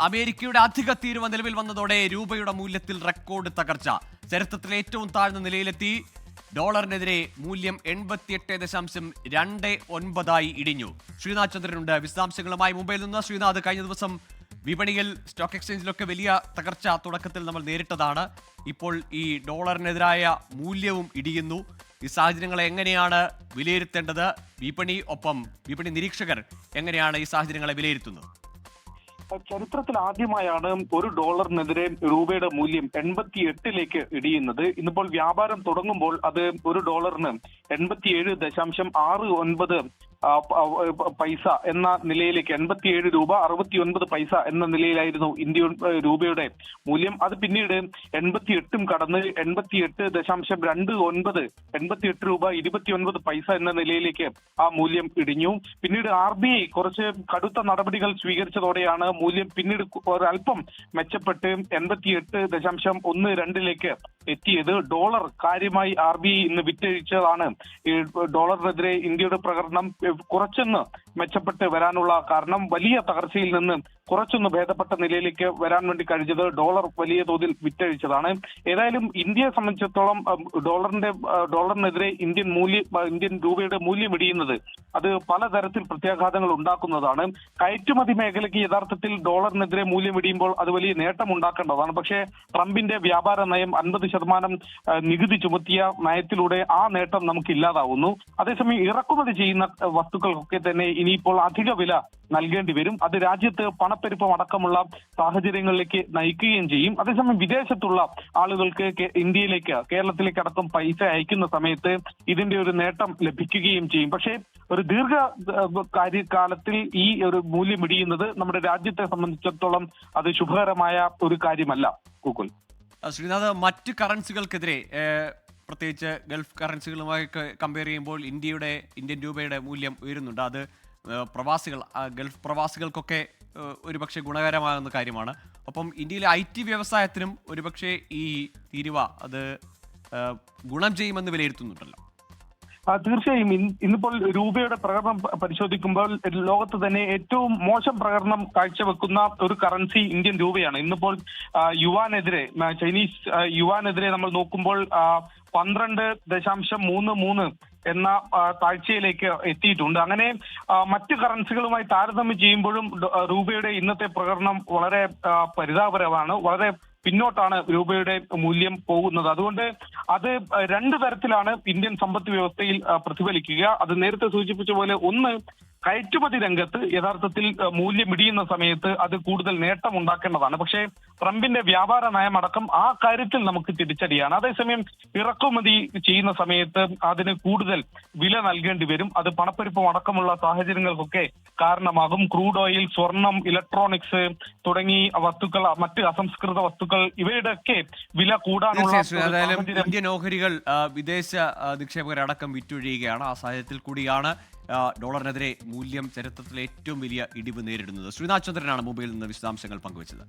അമേരിക്കയുടെ അധിക തീരുവ നിലവിൽ വന്നതോടെ രൂപയുടെ മൂല്യത്തിൽ റെക്കോർഡ് തകർച്ച. ചരിത്രത്തിലെ ഏറ്റവും താഴ്ന്ന നിലയിലെത്തി. ഡോളറിനെതിരെ മൂല്യം എൺപത്തിയെട്ട് ദശാംശം രണ്ട് ഒൻപതായി ഇടിഞ്ഞു. ശ്രീനാഥ് ചന്ദ്രനുണ്ട്. വിശദാംശങ്ങളുമായി മുംബൈയിൽ നിന്ന് ശ്രീനാഥ്. കഴിഞ്ഞ ദിവസം വിപണിയിൽ സ്റ്റോക്ക് എക്സ്ചേഞ്ചിലൊക്കെ വലിയ തകർച്ച തുടക്കത്തിൽ നമ്മൾ നേരിട്ടതാണ്. ഇപ്പോൾ ഈ ഡോളറിനെതിരായ മൂല്യവും ഇടിയുന്നു. ഈ സാഹചര്യങ്ങളെ എങ്ങനെയാണ് വിലയിരുത്തേണ്ടത്? വിപണി ഒപ്പം വിപണി നിരീക്ഷകർ എങ്ങനെയാണ് ഈ സാഹചര്യങ്ങളെ വിലയിരുത്തുന്നത്? ചരിത്രത്തിൽ ആദ്യമായാണ് ഒരു ഡോളറിനെതിരെ രൂപയുടെ മൂല്യം എൺപത്തി എട്ടിലേക്ക് ഇടിയുന്നത്. ഇന്നിപ്പോൾ വ്യാപാരം തുടങ്ങുമ്പോൾ അത് ഒരു ഡോളറിന് എൺപത്തിയേഴ് ദശാംശം ആറ് ഒൻപത് പൈസ എന്ന നിലയിലേക്ക് എൺപത്തിയേഴ് രൂപ അറുപത്തി ഒൻപത് പൈസ എന്ന നിലയിലായിരുന്നു ഇന്ത്യ രൂപയുടെ മൂല്യം. അത് പിന്നീട് എൺപത്തി എട്ടും കടന്ന് എൺപത്തിയെട്ട് ദശാംശം രണ്ട് ഒൻപത് എൺപത്തിയെട്ട് രൂപ ഇരുപത്തി ഒൻപത് പൈസ എന്ന നിലയിലേക്ക് ആ മൂല്യം ഇടിഞ്ഞു. പിന്നീട് ആർ ബി ഐ കുറച്ച് കടുത്ത നടപടികൾ സ്വീകരിച്ചതോടെയാണ് മൂല്യം പിന്നീട് ഒരല്പം മെച്ചപ്പെട്ട് എൺപത്തിയെട്ട് ദശാംശം ഒന്ന് രണ്ടിലേക്ക് എത്തിയത്. ഡോളർ കാര്യമായി ആർ ബി ഐ ഇന്ന് വിറ്റഴിച്ചതാണ്. ഡോളറിനെതിരെ ഇന്ത്യയുടെ പ്രകടനം കുറച്ചെന്ന് മെച്ചപ്പെട്ട് വരാനുള്ള കാരണം വലിയ തകർച്ചയിൽ നിന്ന് കുറച്ചൊന്ന് ഭേദപ്പെട്ട നിലയിലേക്ക് വരാൻ വേണ്ടി കഴിഞ്ഞത് ഡോളർ വലിയ തോതിൽ വിറ്റഴിച്ചതാണ്. ഏതായാലും ഇന്ത്യയെ സംബന്ധിച്ചിടത്തോളം ഡോളറിന്റെ ഡോളറിനെതിരെ ഇന്ത്യൻ മൂല്യ ഇന്ത്യൻ രൂപയുടെ മൂല്യം ഇടിയുന്നത് അത് പലതരത്തിൽ പ്രത്യാഘാതങ്ങൾ ഉണ്ടാക്കുന്നതാണ്. കയറ്റുമതി മേഖലയ്ക്ക് യഥാർത്ഥത്തിൽ ഡോളറിനെതിരെ മൂല്യം ഇടിയുമ്പോൾ അത് വലിയ നേട്ടം ഉണ്ടാക്കേണ്ടതാണ് പക്ഷേ ട്രംപിന്റെ വ്യാപാര നയം അൻപത് ശതമാനം നികുതി ചുമത്തിയ നയത്തിലൂടെ ആ നേട്ടം നമുക്ക് ഇല്ലാതാവുന്നു അതേസമയം ഇറക്കുമതി ചെയ്യുന്ന വസ്തുക്കൾക്കൊക്കെ തന്നെ ഇനിയിപ്പോൾ അധിക വില നൽകേണ്ടി വരും. അത് രാജ്യത്ത് പണപ്പെരുപ്പം അടക്കമുള്ള സാഹചര്യങ്ങളിലേക്ക് നയിക്കുകയും ചെയ്യും. അതേസമയം വിദേശത്തുള്ള ആളുകൾക്ക് ഇന്ത്യയിലേക്ക് കേരളത്തിലേക്ക് അടക്കം പൈസ അയക്കുന്ന സമയത്ത് ഇതിന്റെ ഒരു നേട്ടം ലഭിക്കുകയും ചെയ്യും. പക്ഷേ ഒരു ദീർഘ കാര്യകാലത്തിൽ ഈ ഒരു മൂല്യം ഇടിയുന്നത് നമ്മുടെ രാജ്യത്തെ സംബന്ധിച്ചിടത്തോളം അത് ശുഭകരമായ ഒരു കാര്യമല്ല ഗൂഗിൾ. ശ്രീനാഥ് മറ്റ് കറൻസികൾക്കെതിരെ പ്രത്യേകിച്ച് ഗൾഫ് കറൻസികളുമായി കമ്പയർ ചെയ്യുമ്പോൾ ഇന്ത്യയുടെ ഇന്ത്യൻ രൂപയുടെ മൂല്യം ഉയരുന്നുണ്ട്. അത് പ്രവാസികൾ ഗൾഫ് പ്രവാസികൾക്കൊക്കെ ഒരുപക്ഷെ ഗുണകരമാകുന്ന കാര്യമാണ്. അപ്പം ഇന്ത്യയിലെ ഐ ടി വ്യവസായത്തിനും ഒരുപക്ഷെ ഈ തീരുവ അത് ഗുണം ചെയ്യുമെന്ന് വിലയിരുത്തുന്നുണ്ടല്ലോ. തീർച്ചയായും ഇന്നിപ്പോൾ രൂപയുടെ പ്രകടനം പരിശോധിക്കുമ്പോൾ ലോകത്ത് തന്നെ ഏറ്റവും മോശം പ്രകടനം കാഴ്ചവെക്കുന്ന ഒരു കറൻസി ഇന്ത്യൻ രൂപയാണ്. ഇന്നിപ്പോൾ യുവാനെതിരെ ചൈനീസ് യുവാനെതിരെ നമ്മൾ നോക്കുമ്പോൾ പന്ത്രണ്ട് ദശാംശം മൂന്ന് മൂന്ന് എന്ന താഴ്ചയിലേക്ക് എത്തിയിട്ടുണ്ട്. അങ്ങനെ മറ്റു കറൻസികളുമായി താരതമ്യം ചെയ്യുമ്പോഴും രൂപയുടെ ഇന്നത്തെ പ്രകടനം വളരെ പരിതാപകരമാണ്. വളരെ പിന്നോട്ടാണ് രൂപയുടെ മൂല്യം പോകുന്നത്. അതുകൊണ്ട് അത് രണ്ട് തരത്തിലാണ് ഇന്ത്യൻ സമ്പദ് വ്യവസ്ഥയിൽ പ്രതിഫലിക്കുക. അത് നേരത്തെ സൂചിപ്പിച്ച പോലെ ഒന്ന് കയറ്റുമതി രംഗത്ത് യഥാർത്ഥത്തിൽ മൂല്യം ഇടിയുന്ന സമയത്ത് അത് കൂടുതൽ നേട്ടം ഉണ്ടാക്കേണ്ടതാണ് പക്ഷേ ട്രംപിന്റെ വ്യാപാര നയമടക്കം ആ കാര്യത്തിൽ നമുക്ക് തിരിച്ചടിയാണ്. അതേസമയം ഇറക്കുമതി ചെയ്യുന്ന സമയത്ത് അതിന് കൂടുതൽ വില നൽകേണ്ടി വരും. അത് പണപ്പെരുപ്പം അടക്കമുള്ള സാഹചര്യങ്ങൾക്കൊക്കെ കാരണമാകും. ക്രൂഡ് ഓയിൽ സ്വർണം ഇലക്ട്രോണിക്സ് തുടങ്ങി വസ്തുക്കൾ മറ്റ് അസംസ്കൃത വസ്തുക്കൾ ഇവയുടെയൊക്കെ വില കൂടാനുള്ള ഇന്ത്യൻ ഓഹരികൾ വിദേശ നിക്ഷേപകരടക്കം വിറ്റൊഴിയുകയാണ്. ആ സാഹചര്യത്തിൽ കൂടിയാണ് ഡോളറിനെതിരെ മൂല്യം ചരിത്രത്തിലെ ഏറ്റവും വലിയ ഇടിവ് നേരിടുന്നത് ശ്രീനാഥ് ചന്ദ്രനാണ് മുംബൈയിൽ നിന്ന് വിശദാംശങ്ങൾ പങ്കുവച്ചത്.